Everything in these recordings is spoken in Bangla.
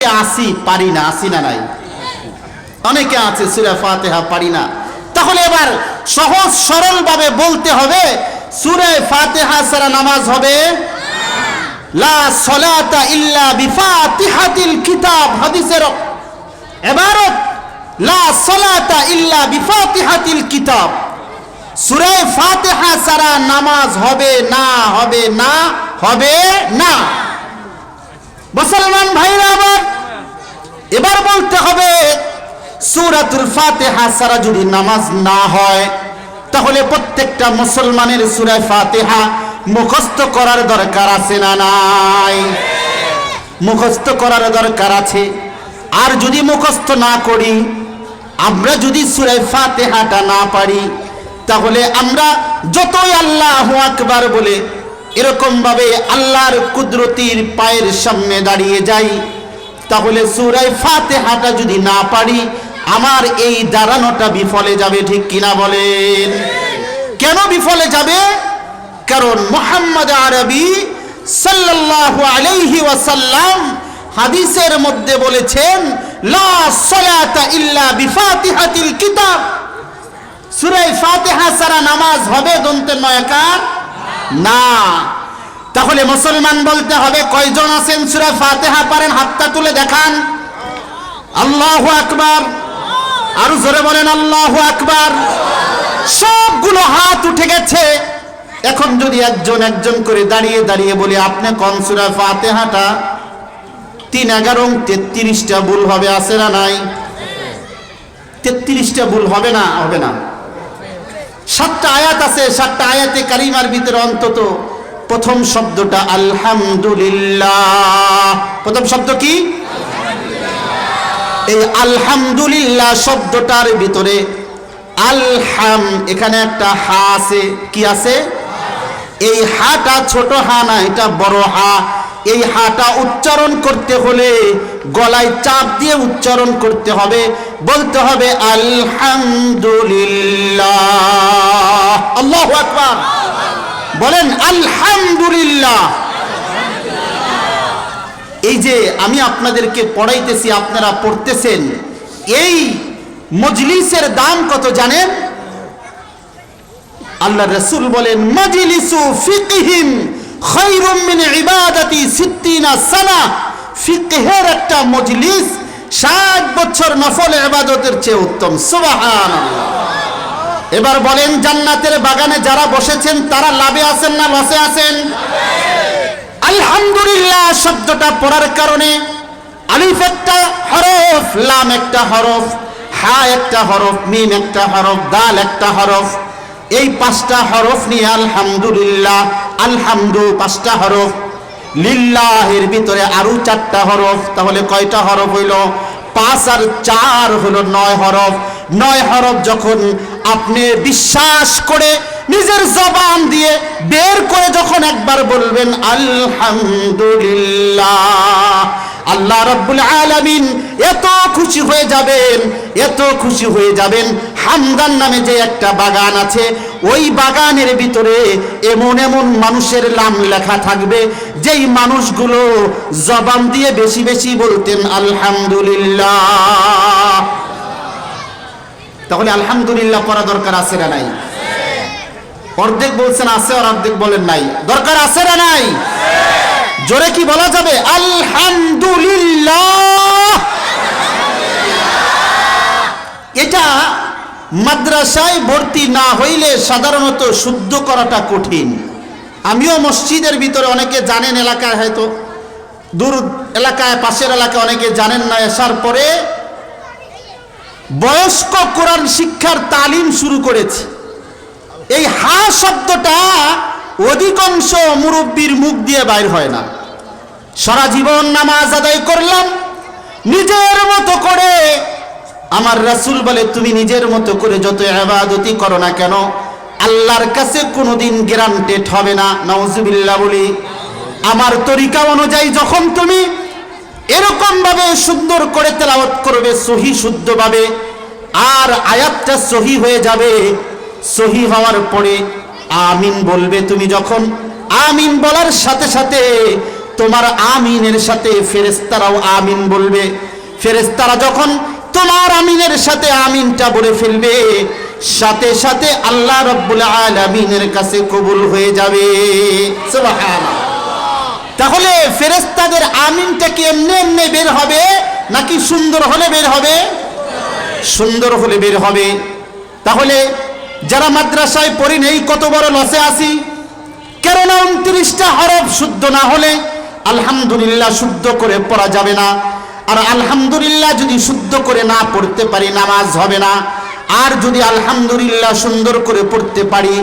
আসি, পারি না, আসি না নাই। অনেকে আছে, সুরা ফাতেহা পারি না। তাহলে এবার সহজ সরল ভাবে বলতে হবে, সুরে ফাতেহা নামাজ হবে? লা সলাতা ইল্লা বিফাতিহাতিল কিতাব, হাদিসের এবারত, লা সলাতা ইল্লা বিফাতিহাতিল কিতাব। সূরা ফাতিহা ছাড়া নামাজ হবে না হবে না হবে না। মুসলমান ভাইরা আমার এবার বলতে হবে, সূরাতুল ফাতেহা সারা যদি নামাজ না হয়, তাহলে প্রত্যেকটা মুসলমানের সুরায় ফাতেহা মুখস্থ করার দরকার আছে না নাই? মুখস্থ করার দরকার আছে। আর যদি মুখস্থ না করি, আমরা যদি সূরা ফাতিহাটা না পারি, তাহলে আমরা যতই আল্লাহ আকবার বলে এরকম ভাবে আল্লাহর কুদরতির পায়ের সামনে দাঁড়িয়ে যাই তাহলে সুরাই ফাতেহাটা যদি না পারি, আমার এই দাঁড়ানোটা বিফলে যাবে, ঠিক কিনা বলেন? কেন বিফলে যাবে? কারণ মোহাম্মদ আরবি সাল্লাল্লাহু আলাইহি ওয়াসাল্লাম হাদিসের মধ্যে বলেছেন, লা সালাতা ইল্লা বিফাতিহাতিল কিতাব। সূরা ফাতিহা ছাড়া নামাজ হবে দন্তের নয়কার না। তাহলে মুসলমান বলতে হবে, কয়জন আছেন সূরা ফাতিহা পারেন হাতটা তুলে দেখান। আল্লাহু আকবার। আরও জোরে বলেন, আল্লাহু আকবার। সবগুলো হাত উঠে গেছে। এখন যদি একজন একজন করে দাঁড়িয়ে দাঁড়িয়ে বলি, আপনি কোন সূরা ফাতিহাটা? তিন, এগারো, তেত্রিশটা ভুল হবে, আছে না নাই? তেত্রিশটা ভুল হবে না? হবে না। সাতটা আয়াত আছে, সাতটা আয়াতে কারিমার ভিতরে অন্তত প্রথম শব্দটা আলহামদুলিল্লাহ। প্রথম শব্দ কি? এই আলহামদুলিল্লাহ শব্দটার ভিতরে আলহাম, এখানে একটা হা আছে। কি আছে? এই হাটা ছোট হা না, এটা বড় হা। এই হাটা উচ্চারণ করতে হলে গলায় চাপ দিয়ে উচ্চারণ করতে হবে। বলতে হবে আলহামদুলিল্লাহ। আল্লাহু আকবার। বলেন, আলহামদুলিল্লাহ। এই যে আমি আপনাদেরকে পড়াইতেছি, আপনারা পড়তেছেন, এই মজলিসের দাম কত জানেন? আল্লাহ রসুল বলেন, মজলিসু ফিকহিম খৈরুম মিন ইবাদাতি সিত্তিনা সানা। ফিকহের একটা মজলিস ষাট বছর নফল ইবাদতের চেয়ে উত্তম। সুবাহান এবার বলেন, জান্নাতের বাগানে যারা বসেছেন, তারা লাভে আছেন না লসে আছেন? আলহামদুলিল্লাহ, শব্দটা পড়ার কারণে আলিফ একটা হরফ, লাম একটা হরফ, হা একটা হরফ, মিম একটা হরফ, দাল একটা হরফ। এই পাঁচটা হরফ নিয়ে আলহামদুলিল্লাহ, আলহামদু পাঁচটা হরফ। লিল্লাহের ভিতরে আরও চারটা হরফ, তাহলে কয়টা হরফ হইল? পাঁচ আর চার হলো নয় হরফ। নয় হরফ যখন আপনি বিশ্বাস করে নিজের জবান দিয়ে বের করে যখন একবার বলবেন, আলহামদুলিল্লাহ। আল্লাহ রব্বুল এত খুশি হয়ে যাবেন, এত খুশি হয়ে যাবেন। হামদান নামে যে একটা বাগান আছে, ওই বাগানের ভিতরে এমন এমন মানুষের নাম লেখা থাকবে, যেই মানুষগুলো জবান দিয়ে বেশি বেশি বলতেন, আলহামদুলিল্লাহ। তাহলে আলহামদুলিল্লাহ পড়া দরকার আছে না নাই? অর্ধেক বলছেন আছে, আর অর্ধেক বলেন নাই। দরকার আছে না নাই? জোরে কি বলা যাবে? আলহামদুলিল্লাহ। এটা মাদ্রাসায় ভর্তি না হইলে সাধারণত শুদ্ধ করাটা কঠিন। আমিও মসজিদের ভিতরে অনেকে জানেন এলাকায় হয়তো, দূর এলাকায়, পাশের এলাকায় অনেকে জানেন না আসার পরে বয়স্ক কোরআন শিক্ষার তালিম শুরু করেছি। এই হা শব্দটা অধিকাংশ মুরব্বীর মুখ দিয়ে বাইর হয় না। সারা জীবন নামাজ আদায় করলাম, নিজের মতো করে। আমার রাসূল বলে, তুমি নিজের মতো করে যত আবাদতি করো না কেন, আল্লাহর কাছে কোনোদিন গ্যারান্টেড হবে না। নওজুবিল্লাহ বলি, আমার তরিকা অনুযায়ী যখন তুমি এরকম ভাবে সুন্দর করে তেলাওয়াত করবে, সহি শুদ্ধভাবে, আর আয়াতটা সহি হয়ে যাবে, সহি হওয়ার পরে আমিন বলবে। তুমি যখন আমিন বলার সাথে সাথে তোমার আমিনের সাথে ফেরেস্তারাও আমিন বলবে। ফেরেস্তারা যখন তোমার আমিনের সাথে আমিনটা বলে ফেলবে, সাথে সাথে আল্লাহ রব্বুল আলামিনের কাছে কবুল হয়ে যাবে। সুবহানাল্লাহ। তাহলে ফেরেস্তাদের আমিনটা কি এমনি এমনি বের হবে? নাকি সুন্দর হলে বের হবে? সুন্দর হলে বের হবে। তাহলে যারা মাদ্রাসায় পড়ি নেই, কত বড় লসে আসি কেননা উনত্রিশটা হরফ শুদ্ধ না হলে আলহামদুলিল্লাহ শুদ্ধ করে পড়া যাবে না। আর আলহামদুলিল্লাহ যদি শুদ্ধ করে না পড়তে পারি, নামাজ হবে না। আর যদি আলহামদুলিল্লাহ সুন্দর করে পড়তে পারি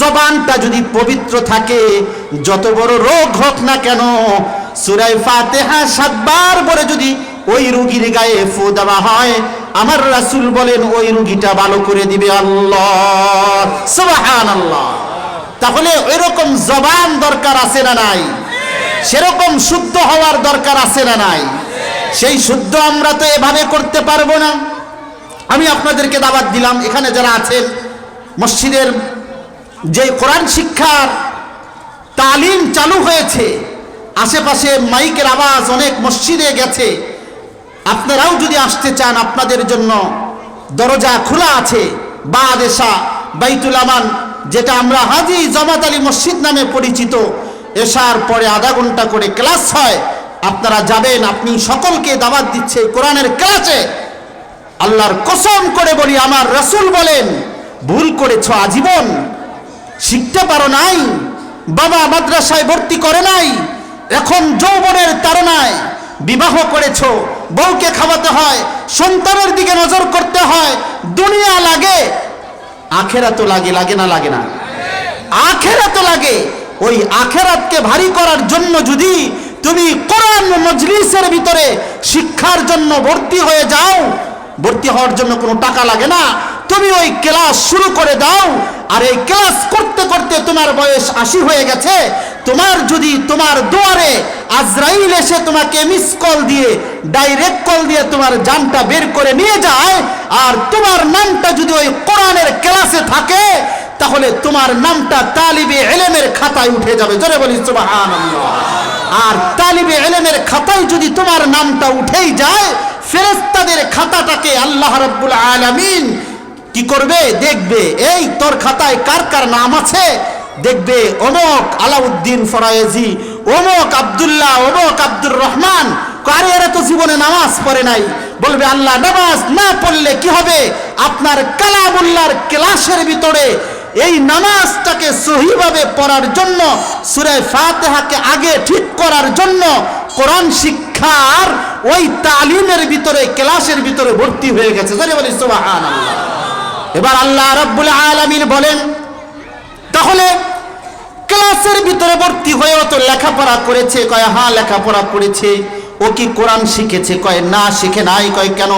জবানটা যদি পবিত্র থাকে, যত বড় রোগ হোক না কেন সুরাই ফাতেহা সাতবার পরে যদি ওই রুগীর গায়ে ফু দেওয়া হয়, আমার রাসূল বলেন, ওই রুগীটা ভালো করে দিবে আল্লাহ। সুবহানাল্লাহ। তাহলে এরকম জবান দরকার আছে না নাই? সেরকম শুদ্ধ হওয়ার দরকার আছে না নাই? সেই শুদ্ধ আমরা তো এভাবে করতে পারব না। আমি আপনাদেরকে দাবাত দিলাম, এখানে যারা আছেন, মসজিদের যে কোরআন শিক্ষার তালিম চালু হয়েছে, আশেপাশে মাইকের আওয়াজ অনেক মসজিদে গেছে, আপনারাও যদি আসতে চান আপনাদের জন্য, দরজা খোলা আছে বা দেশা বাইতুল আমান, যেটা আমরা হাজি জমাত আলী মসজিদ নামে পরিচিত, এসার পরে আধা ঘণ্টা করে ক্লাস হয়, আপনারা যাবেন, আপনি সকলকে দাওয়াত দিচ্ছে কোরআনের ক্লাসে। আল্লাহর কসম করে বলি, আমার রসুল বলেন, ভুল করেছ আজীবন। শিখতে পারো নাই, বাবা মাদ্রাসায় ভর্তি করে নাই, এখন যৌবনের তারনায় বিবাহ করেছ, বউকে খাওয়াতে হয়, সন্তানের দিকে নজর করতে হয়, দুনিয়া লাগে আখেরা তো লাগে লাগে না লাগে না। আখেরা তো লাগে, ওই আখেরাতকে ভারী করার জন্য যদি তুমি কোরআন মজলিসের ভিতরে শিক্ষার জন্য ভর্তি হয়ে যাও ভর্তি হওয়ার জন্য কোনো টাকা লাগে না। তুমি ওই ক্লাস শুরু করে দাও, আর এই ক্লাস করতে করতে তোমার বয়স আশি হয়ে গেছে। তোমার যদি তোমার দুয়ারে আজরাইল এসে তোমাকে মিস কল দিয়ে ডাইরেক্ট কল দিয়ে তোমার জানটা বের করে নিয়ে যায়, আর তোমার নামটা যদি ওই কোরআনের ক্লাসে থাকে, তাহলে তোমার নামটা তালিবে এলেমের খাতায় উঠে যাবে। জোরে বলি, সুবহানাল্লাহ। আর তালিবে এলেমের খাতায় যদি তোমার নামটা উঠেই যায় ফেরেস্তাদের খাতাটাকে আল্লাহ রাব্বুল আলামিন কি করবে? দেখবে, এই তোর খাতায় কার কার নাম আছে? দেখবে, অমক আলাউদ্দিন ফরায়েজি, অমক আব্দুল্লাহ, অমক আব্দুর রহমান। কারে এরা তো জীবনে নামাজ পড়ে নাই? বলবে, আল্লাহ, নামাজ না পড়লে কি হবে? আপনার কালামুল্লাহর ক্লাসের ভিতরে এই নামাজটাকে সহিভাবে পড়ার জন্য সুরে ফাতেহাকে আগে ঠিক করার জন্য কোরআন শিক্ষার ওই তালিমের ভিতরে, ক্লাসের ভিতরে ভর্তি হয়ে গেছে। এবার আল্লাহ রাব্বুল আলামিন বলেন, তাহলে ক্লাসের ভিতরে ভর্তি হয়েও তো লেখাপড়া করেছে, কয় হ্যাঁ লেখাপড়া করেছে। ও কি কোরআন শিখেছে? কয়, না, শিখে নাই। কয়, কেন?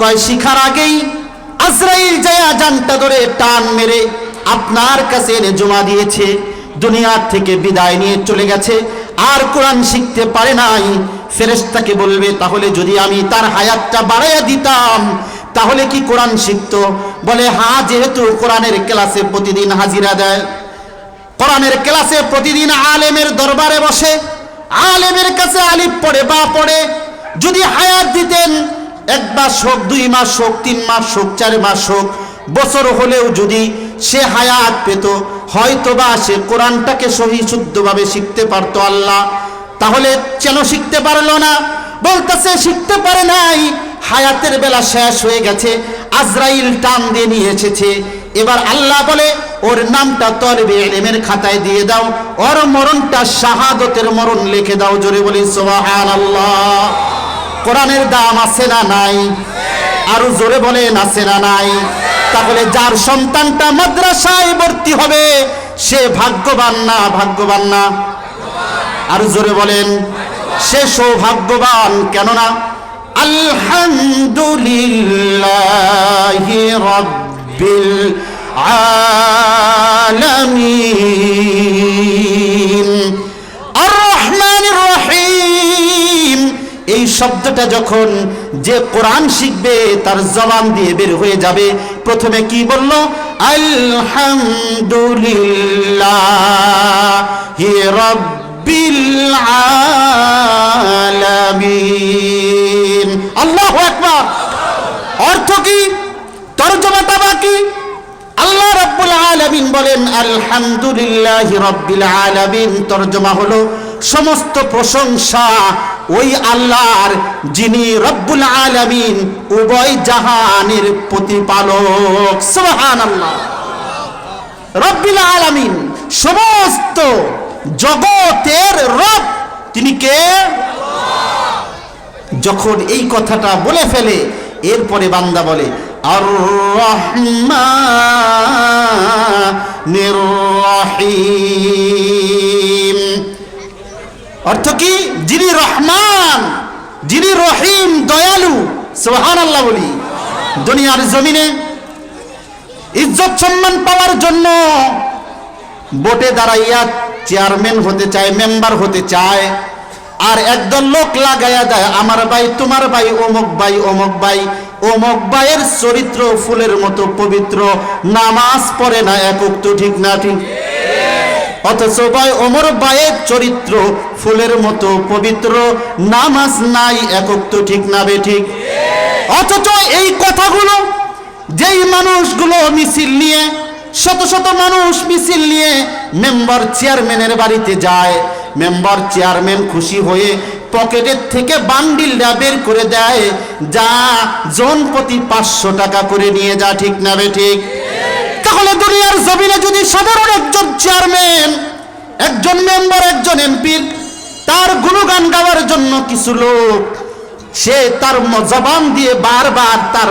কয়, শিখার আগেই আজরাইল জায়া জানটা ধরে টান মেরে আপনার কাছে এনে জমা দিয়েছে। দুনিয়ার থেকে বিদায় নিয়ে চলে গেছে। আর কোরআন শিখতে পারে নাই। ফেরেশতাকে বলবে, তাহলে যদি আমি তার হায়াতটা বাড়াইয়া দিতাম, তাহলে কি কোরআন শিখতো? বলে, হা, যেহেতু কোরআনের ক্লাসে প্রতিদিন হাজিরা দেয়, কোরআনের ক্লাসে প্রতিদিন আলেমের দরবারে বসে, আলেমের কাছে আলিফ পড়ে, বা পড়ে, যদি হায়াত দিতেন, এক মাস হোক, দুই মাস হোক, তিন মাস হোক, চার মাস হোক, বছর হলেও যদি সে হায়াত পেত হয়তো বা সে কোরআনটাকে সহি শুদ্ধভাবে শিখতে পারতো আল্লাহ। তাহলে কেন শিখতে পারল না? বলতেছে, শিখতে পারে নাই। হায়াতের বেলা শেষ হয়ে গেছে। আজরাইল টান দিয়ে নিয়ে এসেছে। এবার আল্লাহ বলে, ওর নামটা তরবে এলেমের খাতায় দিয়ে দাও। ওর মরণটা শাহাদতের মরণ লিখে দাও। জোরে বলি সোহান আল্লাহ কোরআনের দাম আছে না নাই? আরও জোরে বলেন, আছে না নাই? তাহলে যার সন্তানটা মাদ্রাসায় ভর্তি হবে, সে ভাগ্যবান না ভাগ্যবান না। আর জোরে বলেন, সে সৌভাগ্যবান কেননা আলহামদুলিল্লাহ আর এই শব্দটা যখন যে কোরআন শিখবে, তার জবান দিয়ে বের হয়ে যাবে। প্রথমে কি বলল? আলহামদুলিল্লাহ রব্বিল আলামিন। আল্লাহু আকবার। অর্থ কি? তর্জমাটা বাকি। আল্লাহ রাব্বুল আলামিন বলেন, আলহামদুলিল্লাহি রাব্বিল আলামিন। তর্জমা হলো সমস্ত প্রশংসা ওই আল্লাহর যিনি রব্বুল আলামিন, উভয় জাহানের প্রতিপালক। সুবহানাল্লাহ। রব্বিল আলামিন, সমস্ত জগতের রব। তিনি কে? যখন এই কথাটা বলে ফেলে, এরপরে বান্দা বলে আর অর্থ কি? যিনি রহমান, যিনি রহিম, দয়ালু সোহান আল্লাহ বলি। দুনিয়ার জমিনে ইজ্জত সম্মান পাওয়ার জন্য ভোটে দাঁড়াইয়া চেয়ারম্যান হতে চায়, মেম্বার হতে চায়। আর একদল লোক লাগাইয়া দেয়, আমার ভাই, তোমার ভাই, অমুক ভাই অমুক ভাই, অমুক ভাইয়ের চরিত্র ফুলের মতো পবিত্র, নামাজ পড়ে না, একক তো ঠিক না, ঠিক। অথচ ভাই ওমর ভাইয়ের চরিত্র ফুলের মতো পবিত্র, নামাজ নাই, একক তো ঠিক না বে ঠিক। অথচ এই কথাগুলো, যেই মানুষগুলো মিছিল নিয়ে শত শত মানুষ মিছিল নিয়ে মেম্বার চেয়ারম্যানের বাড়িতে যায়। মেম্বার চেয়ারম্যান খুশি হয়ে পকেটের থেকে বান্ডিলটা বের করে দেয়। যা জন প্রতি পাঁচশো টাকা করে নিয়ে যা, ঠিক না বে ঠিক? তাহলে দুনিয়ার জমিনে যদি সাধারণ একজন চেয়ারম্যান, একজন মেম্বার, একজন এমপির তার গুণগান গাওয়ার জন্য কিছু লোক, সে তার জবান দিয়ে বারবার তার